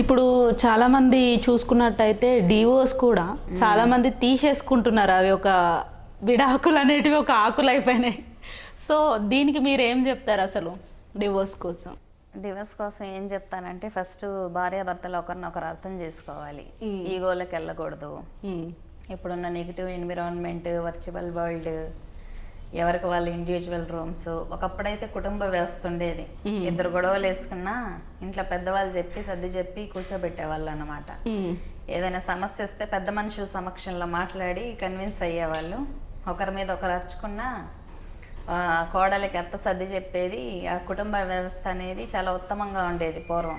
ఇప్పుడు చాలా మంది చూసుకున్నట్టయితే డివోర్స్ కూడా చాలా మంది తీసేసుకుంటున్నారు. అవి ఒక విడాకులు అనేటివి ఒక ఆకులు అయిపోయినాయి. సో దీనికి మీరు ఏం చెప్తారు అసలు డివోర్స్ కోసం? డివోర్స్ కోసం ఏం చెప్తానంటే ఫస్ట్ భార్యాభర్తలు ఒకరినొకరు అర్థం చేసుకోవాలి. ఈగోలకు వెళ్ళకూడదు. ఇప్పుడున్న నెగిటివ్ ఎన్విరాన్మెంట్ వర్చువల్ వరల్డ్ ఎవరికి వాళ్ళ ఇండివిజువల్ రూమ్స్ ఒకప్పుడైతే కుటుంబ వ్యవస్థ ఉండేది. ఇద్దరు గొడవలు వేసుకున్నా ఇంట్లో పెద్దవాళ్ళు చెప్పి సర్ది చెప్పి కూర్చోబెట్టేవాళ్ళు అనమాట ఏదైనా సమస్య వస్తే పెద్ద మనుషుల సమక్షంలో మాట్లాడి కన్విన్స్ అయ్యేవాళ్ళు. ఒకరి మీద ఒకరు అరుచుకున్నా ఆ, కోడలికి అత్త సర్ది చెప్పేది ఆ కుటుంబ వ్యవస్థ అనేది చాలా ఉత్తమంగా ఉండేది పూర్వం.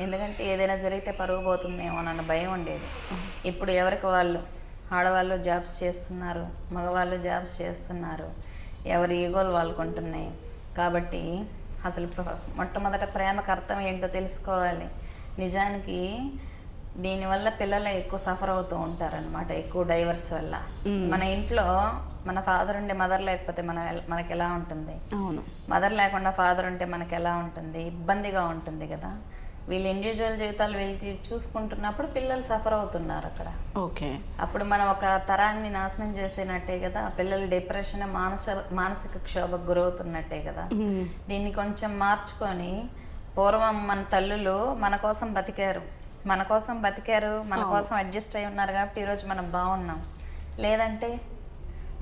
ఎందుకంటే ఏదైనా జరిగితే పరుగు పోతుందేమో అన్న భయం ఉండేది. ఇప్పుడు ఎవరికి వాళ్ళు ఆడవాళ్ళు జాబ్స్ చేస్తున్నారు మగవాళ్ళు జాబ్స్ చేస్తున్నారు. ఎవరి ఈగోలు వాళ్ళకు ఉంటున్నాయి కాబట్టి అసలు మొట్టమొదట ప్రేమకు అర్థం ఏంటో తెలుసుకోవాలి. నిజానికి దీనివల్ల పిల్లలు ఎక్కువ సఫర్ అవుతూ ఉంటారనమాట ఎక్కువ డైవర్స్ వల్ల. మన ఇంట్లో మన ఫాదర్ ఉండే మదర్ లేకపోతే మన మనకి ఎలా ఉంటుంది? అవును. మదర్ లేకుండా ఫాదర్ ఉంటే మనకి ఎలా ఉంటుంది? ఇబ్బందిగా ఉంటుంది కదా. వీళ్ళు ఇండివిజువల్ జీవితాలు వీళ్ళు తీ- చూసుకుంటున్నప్పుడు పిల్లలు సఫర్ అవుతున్నారు అక్కడ. ఓకే. అప్పుడు మనం ఒక తరాన్ని నాశనం చేసేనట్టే కదా పిల్లలు డిప్రెషన్ మానస మానసిక క్షోభకు గురవుతున్నట్టే కదా. దీన్ని కొంచెం మార్చుకొని పూర్వం మన తల్లులు మన కోసం బతికారు. మన కోసం బతికారు మన కోసం అడ్జస్ట్ అయి ఉన్నారు కాబట్టి ఈరోజు మనం బాగున్నాం. లేదంటే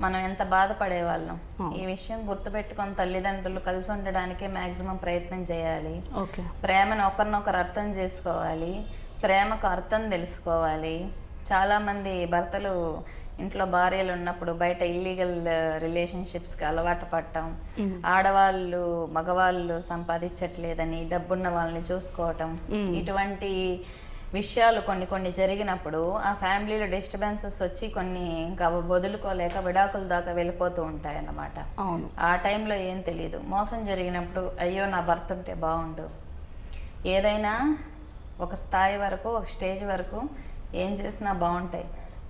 మనం ఎంత బాధపడేవాళ్ళం. ఈ విషయం గుర్తుపెట్టుకొని తల్లిదండ్రులు కలిసి ఉండడానికే మ్యాక్సిమం ప్రయత్నం చేయాలి. ఓకే. ప్రేమను ఒకరినొకరు అర్థం చేసుకోవాలి. ప్రేమకు అర్థం తెలుసుకోవాలి. చాలామంది భర్తలు ఇంట్లో భార్యలు ఉన్నప్పుడు బయట ఇల్లీగల్ రిలేషన్షిప్స్కి అలవాటు పడటం. ఆడవాళ్ళు మగవాళ్ళు సంపాదించట్లేదని డబ్బున్న వాళ్ళని చూసుకోవటం. ఇటువంటి విషయాలు కొన్ని కొన్ని జరిగినప్పుడు ఆ ఫ్యామిలీలో డిస్టర్బెన్సెస్ వచ్చి కొన్ని ఇంకా వదులుకోలేక విడాకుల దాకా వెళ్ళిపోతూ ఉంటాయి అన్నమాట అవును. ఆ టైంలో ఏం తెలియదు మోసం జరిగినప్పుడు అయ్యో నా భర్త ఉంటే బాగుండు. ఏదైనా ఒక స్థాయి వరకు ఒక స్టేజ్ వరకు ఏం చేసినా బాగుంటాయి.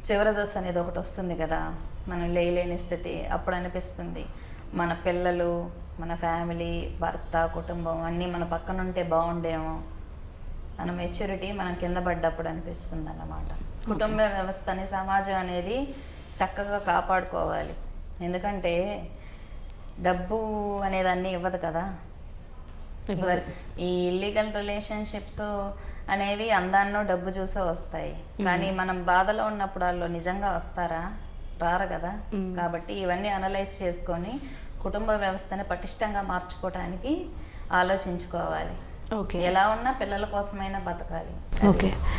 చివరి దశ అనేది ఒకటి వస్తుంది కదా. మనం లేయలేని స్థితి అప్పుడు అనిపిస్తుంది. మన పిల్లలు మన ఫ్యామిలీ భర్త కుటుంబం అన్నీ మన పక్కన ఉంటే బాగుండేమో. మన మెచ్యూరిటీ మనం కింద పడ్డప్పుడు అనిపిస్తుంది అన్నమాట కుటుంబ వ్యవస్థని సమాజం అనేది చక్కగా కాపాడుకోవాలి. ఎందుకంటే డబ్బు అనేది అన్నీ ఇవ్వదు. కదా. ఈ ఇల్లీగల్ రిలేషన్షిప్స్ అనేవి అందాన్నో డబ్బు చూసే వస్తాయి. కానీ మనం బాధలో ఉన్నప్పుడు వాళ్ళు నిజంగా వస్తారా? రారు కదా. కాబట్టి ఇవన్నీ అనలైజ్ చేసుకొని కుటుంబ వ్యవస్థని పటిష్టంగా మార్చుకోవడానికి ఆలోచించుకోవాలి. ఎలా ఉన్నా పిల్లల కోసమైనా బతకాలి. ఓకే.